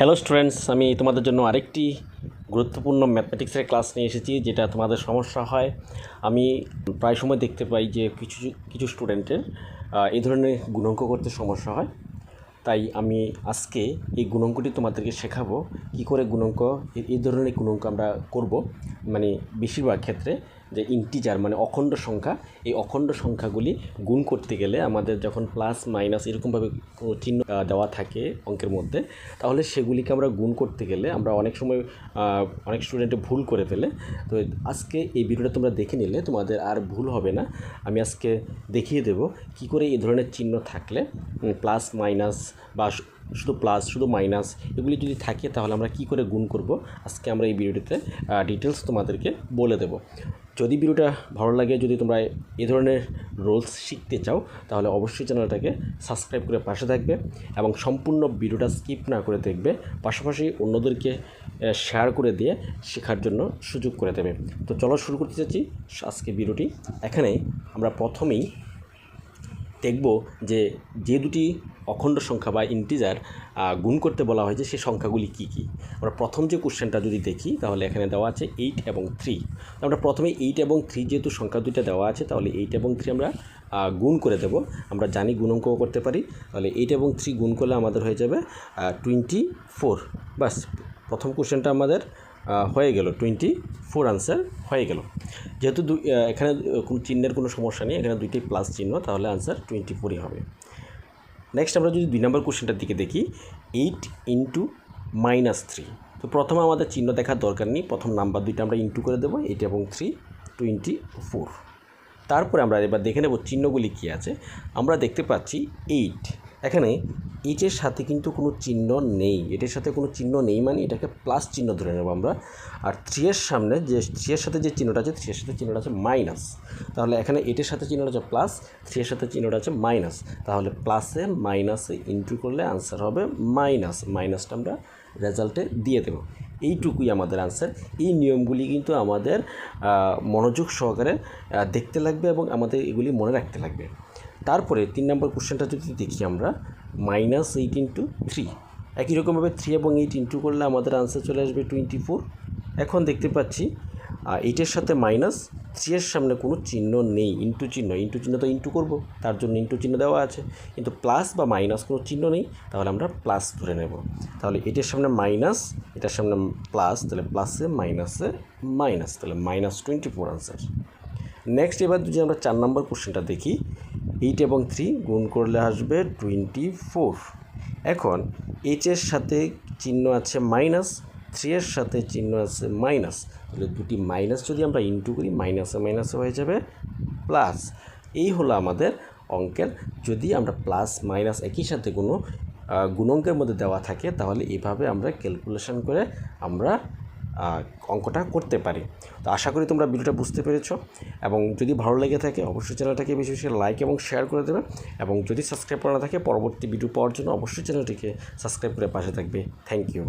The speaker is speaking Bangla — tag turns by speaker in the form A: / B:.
A: হ্যালো স্টুডেন্টস আমি তোমাদের জন্য আরেকটি গুরুত্বপূর্ণ ম্যাথমেটিক্সের ক্লাস নিয়ে এসেছি, যেটা তোমাদের সমস্যা হয়। আমি প্রায় সময় দেখতে পাই যে কিছু কিছু স্টুডেন্টের এই ধরনের গুণাঙ্ক করতে সমস্যা হয়। তাই আমি আজকে এই গুণাঙ্কটি তোমাদেরকে শেখাবো, কি করে গুণাঙ্ক এই ধরনের গুণাঙ্ক আমরা করব। মানে বেশিরভাগ ক্ষেত্রে যে ইন্টিজার মানে অখণ্ড সংখ্যা, এই অখণ্ড সংখ্যাগুলি গুণ করতে গেলে আমাদের যখন প্লাস মাইনাস এরকমভাবে চিহ্ন দেওয়া থাকে অঙ্কের মধ্যে, তাহলে সেগুলিকে আমরা গুণ করতে গেলে আমরা অনেক সময় অনেক স্টুডেন্টে ভুল করে ফেলে। তো আজকে এই ভিডিওটা তোমরা দেখে নিলে, তোমাদের আর ভুল হবে না। আমি আজকে দেখিয়ে দেব কি করে এই ধরনের চিহ্ন থাকলে প্লাস মাইনাস বা শুধু প্লাস, শুধু মাইনাস এগুলি যদি থাকে তাহলে আমরা কি করে গুণ করব? আজকে আমরা এই ভিডিওটিতে ডিটেলস তোমাদেরকে বলে দেব। যদি ভিডিওটা ভালো লাগে, যদি তোমরা এই ধরনের রোলস শিখতে চাও, তাহলে অবশ্যই চ্যানেলটাকে সাবস্ক্রাইব করে পাশে থাকবে এবং সম্পূর্ণ ভিডিওটা স্কিপ না করে দেখবে। পাশাপাশি অন্যদেরকে শেয়ার করে দিয়ে শেখার জন্য সুযোগ করে দেবে। তো চলো শুরু করতে চাচ্ছি। আজকে ভিডিওটি এখানে আমরা প্রথমেই দেখব যে যে দুটি অখণ্ড সংখ্যা বা ইন্টিজার গুণ করতে বলা হয়েছে সেই সংখ্যাগুলি কী কী। আমরা প্রথম যে কোশ্চেনটা যদি দেখি, তাহলে এখানে দেওয়া আছে এইট এবং থ্রি আমরা প্রথমে এইট এবং থ্রি যেহেতু সংখ্যা দুইটা দেওয়া আছে, তাহলে এইট এবং থ্রি আমরা গুণ করে দেব। আমরা জানি গুণঙ্কও করতে পারি। তাহলে এইট এবং থ্রি গুণ করলে আমাদের হয়ে যাবে টোয়েন্টি ফোর বাস প্রথম কোশ্চেনটা আমাদের হয়ে গেল টোয়েন্টি ফোর আনসার হয়ে গেল। যেহেতু এখানে কোনো চিহ্নের কোনো সমস্যা নেই, এখানে দুইটাই প্লাস চিহ্ন, তাহলে আনসার টোয়েন্টি ফোরই হবে। নেক্সট আমরা যদি দুই নম্বর কোশ্চেনটার দিকে দেখি এইট ইন্টু মাইনাস থ্রি তো প্রথমে আমাদের চিহ্ন দেখার দরকার নেই, প্রথম নাম্বার দুইটা আমরা ইন্টু করে দেবো এইট এবং থ্রি টোয়েন্টি ফোর তারপরে আমরা এবার দেখে নেব চিহ্নগুলি কী আছে। আমরা দেখতে পাচ্ছি এইট এখানে এইটের সাথে কিন্তু কোনো চিহ্ন নেই। এটার সাথে কোনো চিহ্ন নেই মানে এটাকে প্লাস চিহ্ন ধরে নেব আমরা। আর থ্রি এর সামনে যে থ্রি এর সাথে যে চিহ্নটা আছে থ্রি এর সাথে চিহ্নটা আছে মাইনাস তাহলে এখানে এটার সাথে চিহ্নটা আছে প্লাস থ্রি এর সাথে চিহ্নটা আছে মাইনাস তাহলে প্লাসে মাইনাসে ইন্টু করলে আনসার হবে মাইনাস মাইনাসটা আমরা রেজাল্টে দিয়ে দেবো। এইটুকুই আমাদের আনসার এই নিয়মগুলি কিন্তু আমাদের মনোযোগ সহকারে দেখতে লাগবে এবং আমাদের এগুলি মনে রাখতে লাগবে। তারপরে তিন নম্বর কোশ্চেনটা যদি দেখি আমরা মাইনাস এইট ইন্টু থ্রি একই রকমভাবে থ্রি এবং এইট ইন্টু করলে আমাদের আনসার চলে আসবে টোয়েন্টি ফোর এখন দেখতে পাচ্ছি এইটের সাথে মাইনাস থ্রি এর সামনে কোনো চিহ্ন নেই ইন্টু চিহ্ন। ইন্টু চিহ্ন তো ইন্টু করব, তার জন্য ইন্টু চিহ্ন দেওয়া আছে। কিন্তু প্লাস বা মাইনাস কোনো চিহ্ন নেই, তাহলে আমরা প্লাস ধরে নেব। তাহলে এটার সামনে মাইনাস এটার সামনে প্লাস তাহলে প্লাসে মাইনাসে মাইনাস তাহলে minus twenty four answer next এবার যদি আমরা চার নম্বর কোশ্চেনটা দেখি এইট এবং থ্রি গুণ করলে আসবে টোয়েন্টি ফোর এখন এইচের সাথে চিহ্ন আছে মাইনাস থ্রি এর সাথে চিহ্ন আছে মাইনাস তাহলে দুটি মাইনাস যদি আমরা ইন্টু করি মাইনাসে মাইনাসে হয়ে যাবে প্লাস এই হলো আমাদের অঙ্কের। যদি আমরা প্লাস মাইনাস একই সাথে কোনো গুণঙ্কের মধ্যে দেওয়া থাকে, তাহলে এইভাবে আমরা ক্যালকুলেশন করে আমরা অঙ্কটা করতে পারি। তো আশা করি তোমরা ভিডিওটা বুঝতে পেরেছ এবং যদি ভালো লেগে থাকে অবশ্যই চ্যানেলটাকে বেশি বেশি লাইক এবং শেয়ার করে দেবে এবং যদি সাবস্ক্রাইব করা থাকে পরবর্তী ভিডিও পাওয়ার জন্য অবশ্যই চ্যানেলটিকে সাবস্ক্রাইব করে পাশে থাকবে। Thank you